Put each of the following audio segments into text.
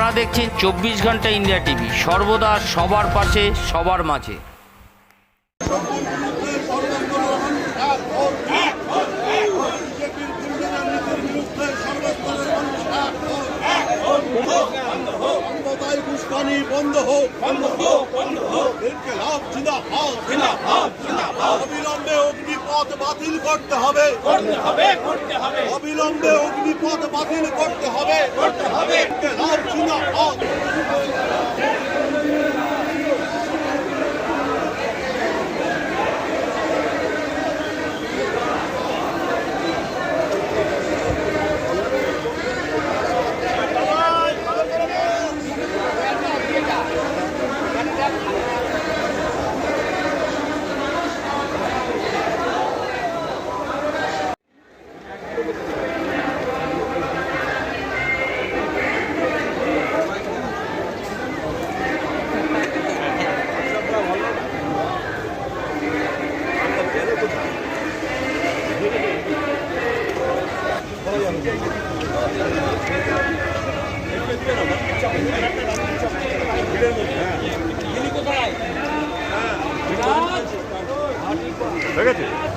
আপনারা দেখছেন চব্বিশ ঘণ্টা ইন্ডিয়া টিভি সর্বদা সবার পাশে সবার মাঝে বন্ধ হোক বন্ধ হোক বন্ধ হোক ইনকিলাব জিন্দাবাদ জিন্দাবাদ জিন্দাবাদ অবিলম্বে অগ্নিপথ বাতিল করতে হবে। করতে হবে করতে হবে। অবিলম্বে অগ্নিপথ বাতিল করতে হবে। করতে হবে। জিন্দাবাদ উত্তরে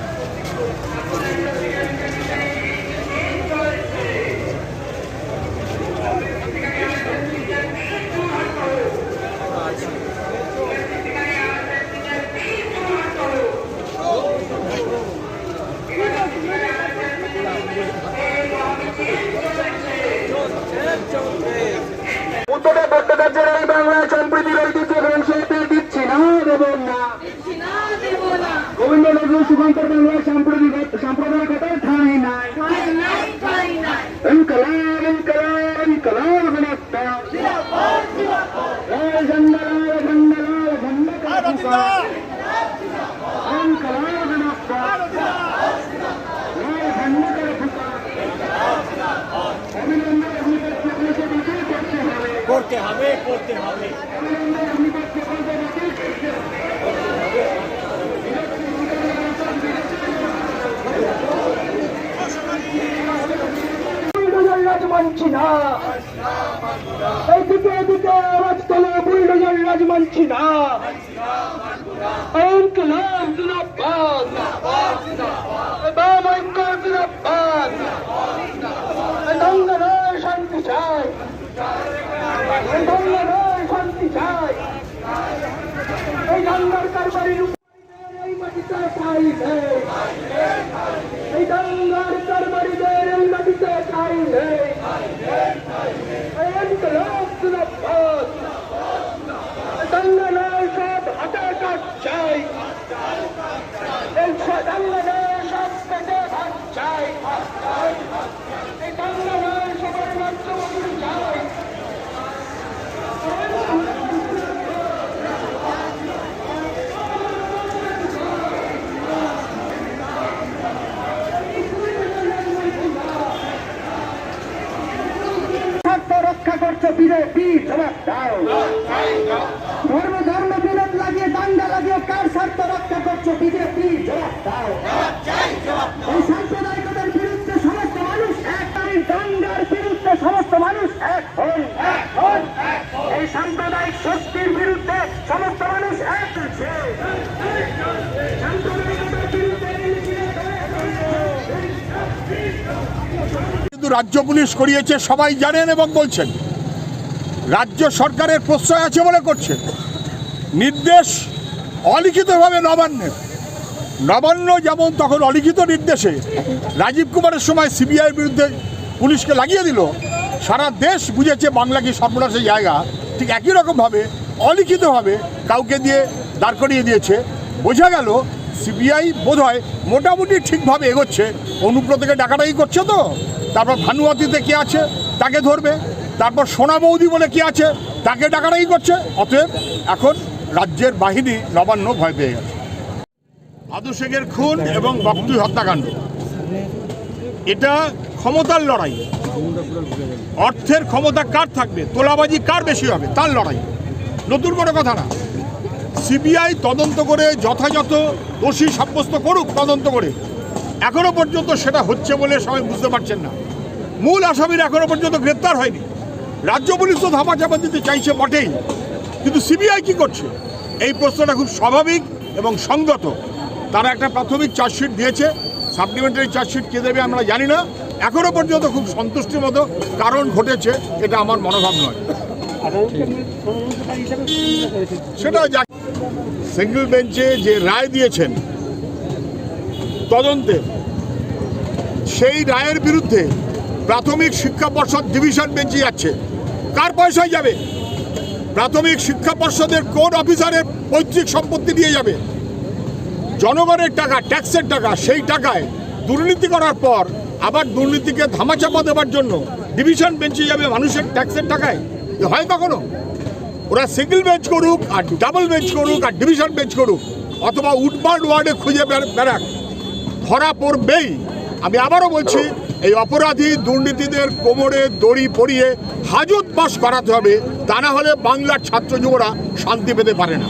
ভট্টাচার্যের এই বাংলা সম্প্রীতির ঐতিহ্য শিল্পী দিচ্ছি না দেবেন না। গোবিন্দ নজরুল সুকান্তর বাংলা সাম্প্রদায়িকতার ঠাঁই নাই। ইনকলাব ইনকলাব ইনকলাব গুণাস্তা লাল ঝন্ডা লাল ঝন্ডা লাল ঝন্ডা কা পুকার ইনকলাব গুণাস্তা লাল ঝন্ডা কা পুকার অবিলম্বে অগ্নিপথ পুলিশে বাতিল করতে হবে করতে হবে করতে হবে। মানছি না এদিকে এদিকে আওয়াজ তোলে বুলডোজার রাজ না ইনকলাব জিন্দাবাদ বাম ঐক্য জিন্দাবাদ দঙ্গা নয় শান্তি চাই দঙ্গা নয় শান্তি চাই এই দঙ্গার কারবারির উপরে এই মাটিতে ঠাই নেই এই দঙ্গার কারবারিদের মাটিতে ঠাই নেই। ইনকলাব জিন্দাবাদ দঙ্গা নয় সব হাতে কাট চাই। এই দঙ্গা নয় সব পেটে ভাত চাই এই দঙ্গা নয় সবার রাজ্য চাই স্বার্থ রক্ষা করছ বিজেপি ধর্ম ধর্ম বিরোধ কার স্বার্থ করছ বিজেপি এই বিরুদ্ধে সমস্ত মানুষ সমস্ত মানুষ এক এই সাম্প্রদায়িক শক্তির বিরুদ্ধে সমস্ত মানুষ এক রাজ্য পুলিশ করিয়েছে, সবাই জানেন এবং বলছেন। রাজ্য সরকারের প্রশ্রয় আছে বলে করছে। নির্দেশ অলিখিতভাবে নবান্নের নবান্ন যেমন তখন অলিখিত নির্দেশে রাজীব কুমারের সময় সিবিআইয়ের বিরুদ্ধে পুলিশকে লাগিয়ে দিল, সারা দেশ বুঝেছে বাংলা কি সর্বনাশের জায়গা। ঠিক একই রকমভাবে অলিখিতভাবে কাউকে দিয়ে দাঁড় করিয়ে দিয়েছে। বোঝা গেল সিবিআই বোধহয় মোটামুটি ঠিকভাবে এগোচ্ছে। অনুব্রতকে ডাকাডাকি করছে তো? তারপর ভানুয়াতিতে কে আছে? তাকে ধরবে? তারপর সোনা বৌদি বলে কে আছে? তাকে ডাকাডাকি করছে। অতএব এখন রাজ্যের বাহিনী নবান্ন ভয় পেয়ে গেছে। আদু শেখের খুন এবং বক্তুই হত্যাকাণ্ড। এটা ক্ষমতার লড়াই। অর্থের ক্ষমতা কার থাকবে? তোলাবাজি কার বেশি হবে? তার লড়াই। নতুন কোনো কথা না। সিবিআই তদন্ত করে যথাযথ দোষী সাব্যস্ত করুক তদন্ত করে। এখনও পর্যন্ত সেটা হচ্ছে বলে সবাই বুঝতে পারছেন না। মূল আসামির এখনও পর্যন্ত গ্রেপ্তার হয়নি। রাজ্য পুলিশ তো ধাপা চাপা দিতে চাইছে বটেই। কিন্তু সিবিআই কি করছে? এই প্রশ্নটা খুব স্বাভাবিক এবং সঙ্গত তারা একটা প্রাথমিক চার্জশিট দিয়েছে। সাপ্লিমেন্টারি চার্জশিট কে দেবে আমরা জানি না। এখনও পর্যন্ত খুব সন্তুষ্টির মতো কারণ ঘটেছে, এটা আমার মনোভাব নয়। সেটা যা সিঙ্গেল বেঞ্চে যে রায় দিয়েছেন, তদন্তে সেই রায়ের বিরুদ্ধে প্রাথমিক শিক্ষা পর্ষদ ডিভিশন বেঞ্চে যাচ্ছে। কার পয়সায় যাবে? প্রাথমিক শিক্ষা পর্ষদের কোন অফিসারের পৈতৃক সম্পত্তি দিয়ে যাবে? জনগণের টাকা, ট্যাক্সের টাকা, সেই টাকায় দুর্নীতি করার পর আবার দুর্নীতিকে ধামাচাপা দেওয়ার জন্য ডিভিশন বেঞ্চে যাবে মানুষের ট্যাক্সের টাকায়? হয় কখনো? ওরা সিঙ্গেল বেঞ্চ করুক আর ডাবল বেঞ্চ করুক আর ডিভিশন বেঞ্চ করুক, অথবা উডবার্ড ওয়ার্ডে খুঁজে বেড়াক। ধরা পড়বেই। আমি আবারও বলছি এই অপরাধী দুর্নীতিদের কোমরে দড়ি পরিয়ে হাজত বাস করাতে হবে, তা না হলে বাংলার ছাত্র যুবরা শান্তি পেতে পারে না।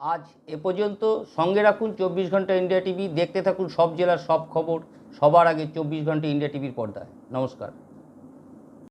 আজ এ পর্যন্ত সঙ্গে রাখুন চব্বিশ ঘণ্টা ইন্ডিয়া টিভি, দেখতে থাকুন সব জেলার সব খবর, সবার আগে চব্বিশ ঘণ্টা ইন্ডিয়া টিভির পর্দায়। নমস্কার।